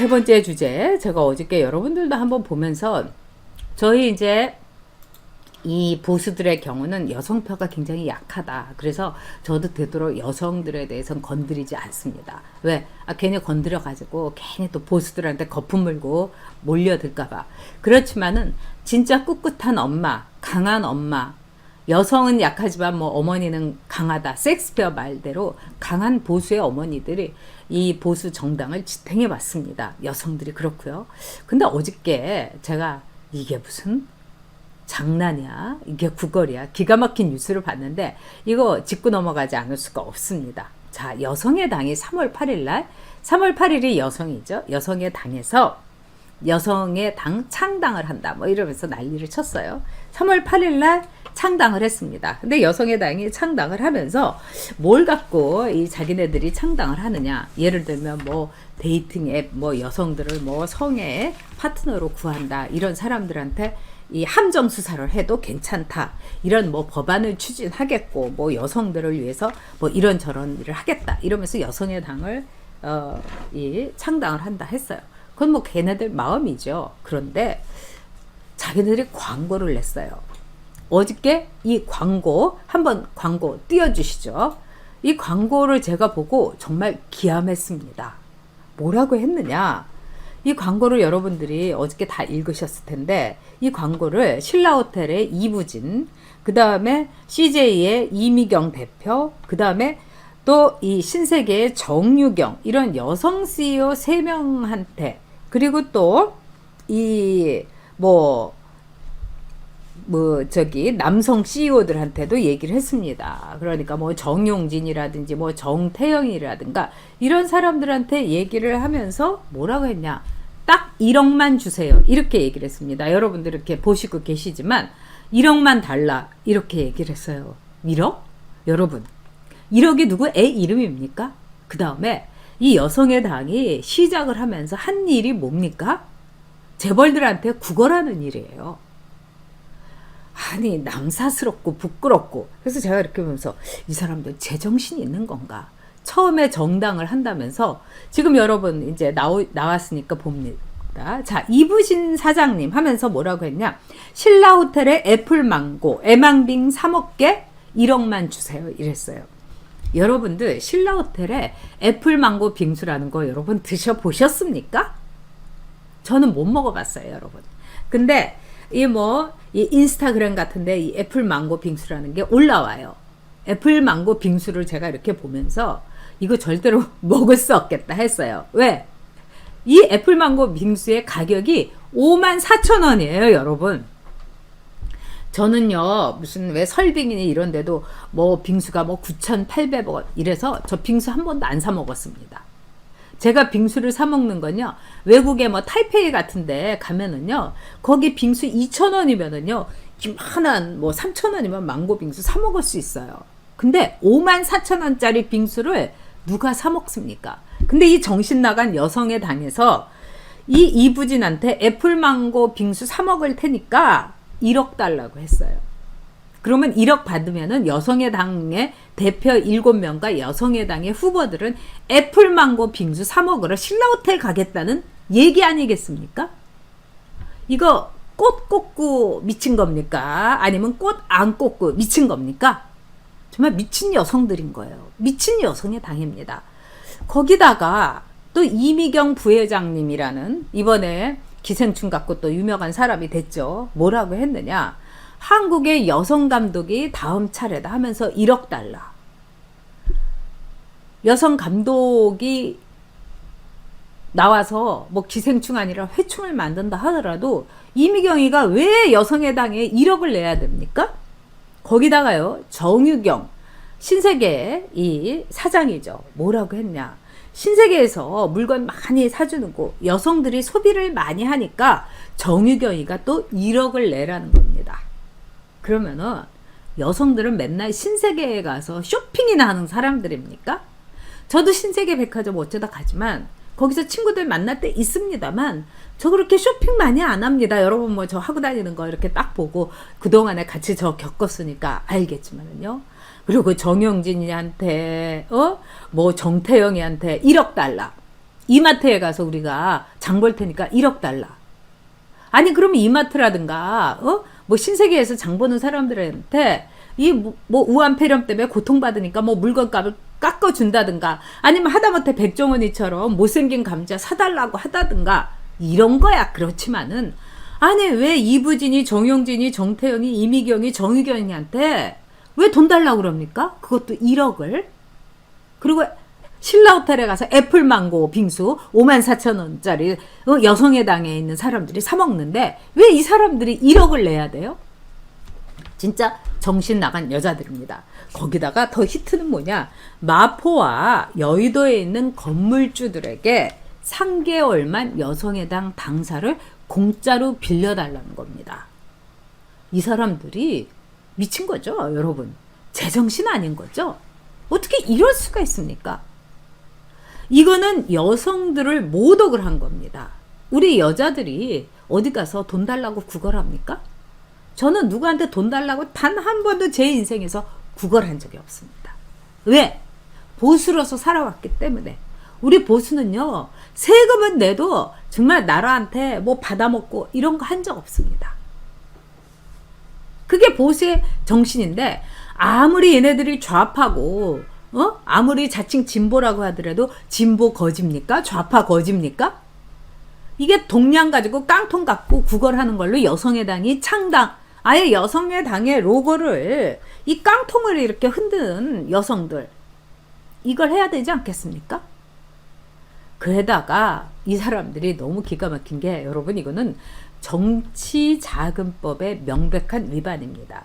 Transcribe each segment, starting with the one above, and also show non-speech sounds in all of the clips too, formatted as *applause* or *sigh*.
세 번째 주제 제가 어저께 여러분들도 한번 보면서 저희 이제 이 보수들의 경우는 여성표가 굉장히 약하다. 그래서 저도 되도록 여성들에 대해서는 건드리지 않습니다. 왜? 아, 괜히 건드려가지고 괜히 또 보수들한테 거품 물고 몰려들까봐. 그렇지만은 진짜 꿋꿋한 엄마, 강한 엄마, 여성은 약하지만 뭐 어머니는 강하다. 섹스피어 말대로 강한 보수의 어머니들이 이 보수 정당을 지탱해 왔습니다. 여성들이 그렇고요. 근데 어저께 제가 이게 무슨 장난이야? 이게 구걸이야? 기가 막힌 뉴스를 봤는데 이거 짚고 넘어가지 않을 수가 없습니다. 자, 여성의 당이 3월 8일 날 3월 8일이 여성이죠. 여성의 당에서 여성의 당 창당을 한다. 뭐 이러면서 난리를 쳤어요. 3월 8일 날 창당을 했습니다. 근데 여성의 당이 창당을 하면서 뭘 갖고 이 자기네들이 창당을 하느냐? 예를 들면 뭐 데이팅 앱, 뭐 여성들을 뭐 성의 파트너로 구한다. 이런 사람들한테 이 함정 수사를 해도 괜찮다. 이런 뭐 법안을 추진하겠고 뭐 여성들을 위해서 뭐 이런 저런 일을 하겠다. 이러면서 여성의 당을 어, 이 창당을 한다 했어요. 그건 뭐 걔네들 마음이죠. 그런데 자기들이 광고를 냈어요. 어저께 이 광고 한번 광고 띄워주시죠. 이 광고를 제가 보고 정말 기함했습니다. 뭐라고 했느냐? 이 광고를 여러분들이 어저께 다 읽으셨을 텐데 이 광고를 신라호텔의 이부진, 그 다음에 CJ의 이미경 대표, 그 다음에 또 이 신세계의 정유경 이런 여성 CEO 세 명한테 그리고 또이뭐뭐 저기 남성 CEO들한테도 얘기를 했습니다. 그러니까 뭐 정용진이라든지 뭐 정태영이라든가 이런 사람들한테 얘기를 하면서 뭐라고 했냐? 딱 1억만 주세요. 이렇게 얘기를 했습니다. 여러분들 이렇게 보시고 계시지만 1억만 달라 이렇게 얘기를 했어요. 1억? 여러분 1억이 누구 애 이름입니까? 그 다음에 이 여성의 당이 시작을 하면서 한 일이 뭡니까? 재벌들한테 구걸하는 일이에요. 아니 남사스럽고 부끄럽고 그래서 제가 이렇게 보면서 이 사람들 제정신이 있는 건가? 처음에 정당을 한다면서 지금 여러분 이제 나오, 나왔으니까 봅니다. 자 이부신 사장님 하면서 뭐라고 했냐? 신라 호텔의 애플망고 애망빙 3억 개 1억만 주세요 이랬어요. 여러분들 신라 호텔에 애플망고 빙수라는 거 여러분 드셔 보셨습니까? 저는 못 먹어봤어요, 여러분. 근데 이 뭐 이 인스타그램 같은데 이 애플 망고 빙수라는 게 올라와요. 애플 망고 빙수를 제가 이렇게 보면서 이거 절대로 *laughs* 먹을 수 없겠다 했어요. 왜? 이 애플 망고 빙수의 가격이 5만 4천 원이에요, 여러분. 저는요, 무슨 왜 설빙이니 이런 데도 뭐 빙수가 뭐 9,800원 이래서 저 빙수 한 번도 안 사 먹었습니다. 제가 빙수를 사 먹는 건요. 외국에 뭐 타이페이 같은데 가면은요. 거기 빙수 2,000원이면은요. 이만한 뭐 3,000원이면 망고 빙수 사 먹을 수 있어요. 근데 5만 4천 원짜리 빙수를 누가 사 먹습니까? 근데 이 정신 나간 여성의 당에서 이 이부진한테 애플망고 빙수 사 먹을 테니까 1억 달라고 했어요. 그러면 1억 받으면은 여성의 당의 대표 7명과 여성의 당의 후보들은 애플망고 빙수 사 먹으러 신라호텔 가겠다는 얘기 아니겠습니까? 이거 꽃 꽂고 미친 겁니까? 아니면 꽃 안 꽂고 미친 겁니까? 정말 미친 여성들인 거예요. 미친 여성의 당입니다. 거기다가 또 이미경 부회장님이라는 이번에 기생충 갖고 또 유명한 사람이 됐죠. 뭐라고 했느냐? 한국의 여성 감독이 다음 차례다 하면서 1억 달러. 여성 감독이 나와서 뭐 기생충 아니라 회충을 만든다 하더라도 이미경이가 왜 여성의 당에 1억을 내야 됩니까? 거기다가요, 정유경, 신세계 이 사장이죠. 뭐라고 했냐. 신세계에서 물건 많이 사주는 거 여성들이 소비를 많이 하니까 정유경이가 또 1억을 내라는 겁니다. 그러면은 여성들은 맨날 신세계에 가서 쇼핑이나 하는 사람들입니까? 저도 신세계 백화점 어쩌다 가지만 거기서 친구들 만날 때 있습니다만 저 그렇게 쇼핑 많이 안 합니다. 여러분 뭐 저 하고 다니는 거 이렇게 딱 보고 그동안에 같이 저 겪었으니까 알겠지만은요. 그리고 정영진이한테 어? 뭐 정태영이한테 1억 달러. 이마트에 가서 우리가 장 볼 테니까 1억 달라. 아니 그러면 이마트라든가 어? 뭐 신세계에서 장 보는 사람들한테 이뭐 우한 폐렴 때문에 고통받으니까 뭐 물건값을 깎아 준다든가 아니면 하다못해 백종원이처럼 못생긴 감자 사달라고 하다든가 이런 거야 그렇지만은 아니 왜 이부진이 정용진이 정태현이 이미경이 정의경이한테 왜 돈 달라고 그럽니까? 그것도 1억을 그리고 신라 호텔에 가서 애플 망고 빙수 5만 4천 원짜리 어, 여성의 당에 있는 사람들이 사 먹는데 왜 이 사람들이 1억을 내야 돼요? 진짜 정신 나간 여자들입니다. 거기다가 더 히트는 뭐냐? 마포와 여의도에 있는 건물주들에게 3개월만 여성의당 당사를 공짜로 빌려달라는 겁니다. 이 사람들이 미친 거죠, 여러분. 제정신 아닌 거죠? 어떻게 이럴 수가 있습니까? 이거는 여성들을 모독을 한 겁니다. 우리 여자들이 어디 가서 돈 달라고 구걸합니까? 저는 누구한테 돈 달라고 단 한 번도 제 인생에서 구걸한 적이 없습니다. 왜? 보수로서 살아왔기 때문에. 우리 보수는요, 세금은 내도 정말 나라한테 뭐 받아먹고 이런 거 한 적 없습니다. 그게 보수의 정신인데, 아무리 얘네들이 좌파고, 어? 아무리 자칭 진보라고 하더라도 진보 거짓입니까? 좌파 거짓입니까? 이게 동량 가지고 깡통 갖고 구걸하는 걸로 여성의 당이 창당, 아예 여성의 당의 로고를 이 깡통을 이렇게 흔드는 여성들, 이걸 해야 되지 않겠습니까? 그에다가 이 사람들이 너무 기가 막힌 게 여러분 이거는 정치자금법의 명백한 위반입니다.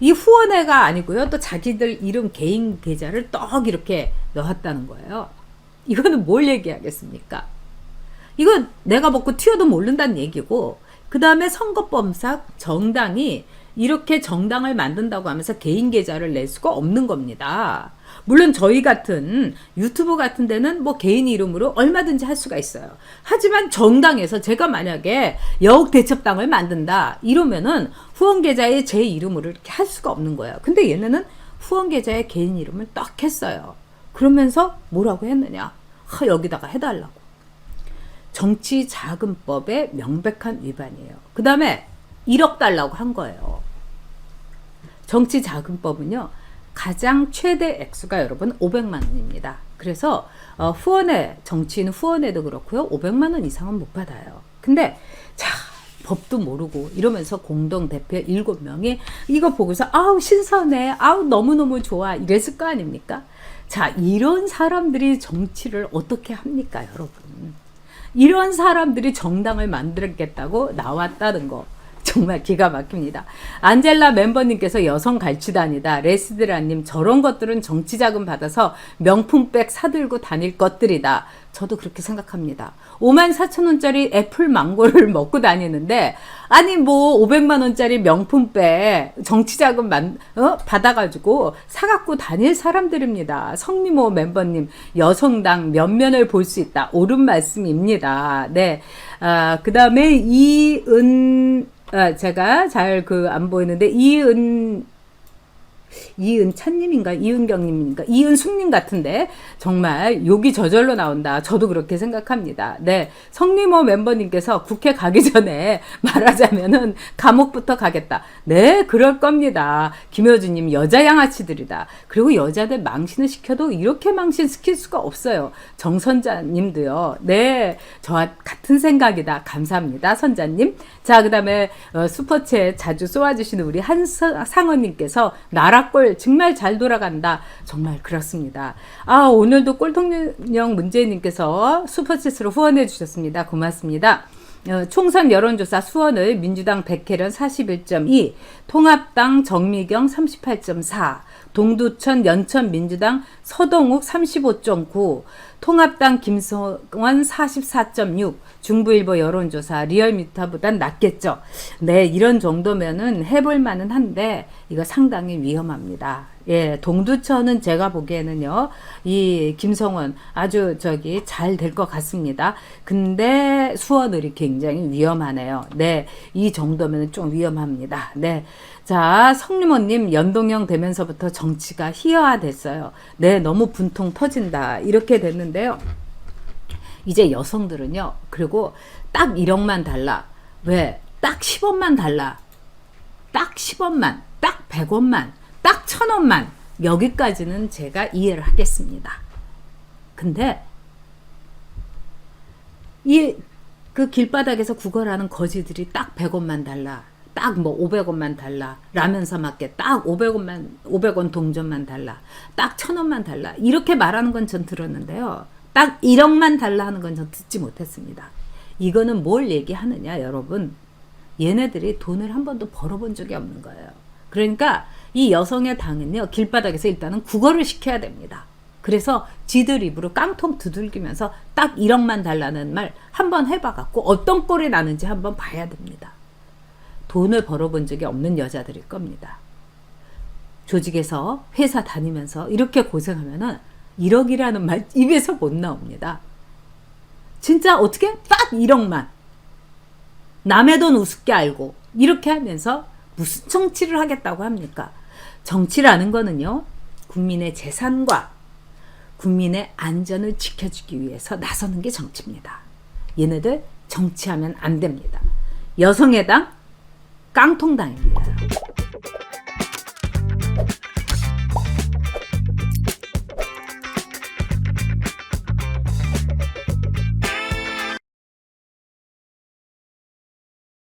이 후원회가 아니고요. 또 자기들 이름 개인 계좌를 떡 이렇게 넣었다는 거예요. 이거는 뭘 얘기하겠습니까? 이건 내가 먹고 튀어도 모른다는 얘기고 그 다음에 선거법상 정당이 이렇게 정당을 만든다고 하면서 개인 계좌를 낼 수가 없는 겁니다. 물론 저희 같은 유튜브 같은 데는 뭐 개인 이름으로 얼마든지 할 수가 있어요. 하지만 정당에서 제가 만약에 여욱 대첩당을 만든다 이러면은 후원 계좌에 제 이름으로 이렇게 할 수가 없는 거예요. 근데 얘네는 후원 계좌에 개인 이름을 딱 했어요. 그러면서 뭐라고 했느냐? 하, 여기다가 해달라고. 정치자금법의 명백한 위반이에요. 그 다음에 1억 달라고 한 거예요. 정치자금법은요, 가장 최대 액수가 여러분 500만 원입니다. 그래서 어, 후원회, 정치인 후원회도 그렇고요, 500만 원 이상은 못 받아요. 근데, 자, 법도 모르고 이러면서 공동 대표 7명이 이거 보고서 아우 신선해 아우 너무너무 좋아 이랬을 거 아닙니까? 자 이런 사람들이 정치를 어떻게 합니까 여러분 이런 사람들이 정당을 만들겠다고 나왔다는 거 *laughs* 정말 기가 막힙니다. 안젤라 멤버님께서 여성 갈취단이다. 레스드라님 저런 것들은 정치 자금 받아서 명품백 사들고 다닐 것들이다. 저도 그렇게 생각합니다. 5만 4천 원짜리 애플 망고를 *laughs* 먹고 다니는데 아니 뭐 500만 원짜리 명품백 정치 자금 만, 어? 받아가지고 사갖고 다닐 사람들입니다. 성미모 멤버님 여성당 면면을 볼 수 있다. 옳은 말씀입니다. 네. 아, 그 다음에 이은 아, 제가 잘 그 안 보이는데 이은 이은찬님인가 이은경님인가 이은숙님 같은데 정말 욕이 저절로 나온다. 저도 그렇게 생각합니다. 네, 성리모 멤버님께서 국회 가기 전에 *laughs* 말하자면은 감옥부터 가겠다. 네, 그럴 겁니다. 김효주님 여자 양아치들이다. 그리고 여자들 망신을 시켜도 이렇게 망신 시킬 수가 없어요. 정선자님도요. 네, 저와 같은 생각이다. 감사합니다, 선자님. 자, 그다음에 어, 슈퍼챗 자주 쏘아주시는 우리 한상원님께서 나라꼴 정말 잘 돌아간다. 정말 그렇습니다. 아, 오늘도 꼴통령 문재인님께서 슈퍼챗으로 후원해 주셨습니다. 고맙습니다. 어, 총선 여론조사 수원을 민주당 백혜련 41.2, 통합당 정미경 38.4, 동두천 연천 민주당 서동욱 35.9, 통합당 김성원 44.6, 중부일보 여론조사 리얼미터보단 낫겠죠. 네, 이런 정도면은 해볼 만은 한데 이거 상당히 위험합니다. 예, 동두천은 제가 보기에는요, 이 김성원 아주 저기 잘 될 것 같습니다. 근데 수원을이 굉장히 위험하네요. 네, 이 정도면 좀 위험합니다. 네. 자, 성림원님 연동형 되면서부터 정치가 희화화됐어요. 네, 너무 분통 터진다. 이렇게 됐는데요. 이제 여성들은요. 그리고 딱 1억만 달라. 왜? 딱 10원만 달라. 딱 10원만, 딱 100원만, 딱 1000원만. 여기까지는 제가 이해를 하겠습니다. 근데 이 그 길바닥에서 구걸하는 거지들이 딱 100원만 달라. 딱 뭐 500원만 달라. 라면 사 먹게 딱 500원만 500원 동전만 달라. 딱 1000원만 달라. 이렇게 말하는 건 전 들었는데요. 딱 1억만 달라 하는 건 전 듣지 못했습니다. 이거는 뭘 얘기하느냐, 여러분? 얘네들이 돈을 한 번도 벌어본 적이 없는 거예요. 그러니까 이 여성의 당은요, 길바닥에서 일단은 국어를 시켜야 됩니다. 그래서 지들 입으로 깡통 두들기면서 딱 1억만 달라는 말 한번 해봐갖고 어떤 꼴이 나는지 한번 봐야 됩니다. 돈을 벌어본 적이 없는 여자들일 겁니다. 조직에서 회사 다니면서 이렇게 고생하면은 1억이라는 말 입에서 못 나옵니다. 진짜 어떻게 딱 1억만 남의 돈 우습게 알고 이렇게 하면서 무슨 정치를 하겠다고 합니까? 정치라는 거는요, 국민의 재산과 국민의 안전을 지켜주기 위해서 나서는 게 정치입니다. 얘네들 정치하면 안 됩니다. 여성의 당 깡통당입니다.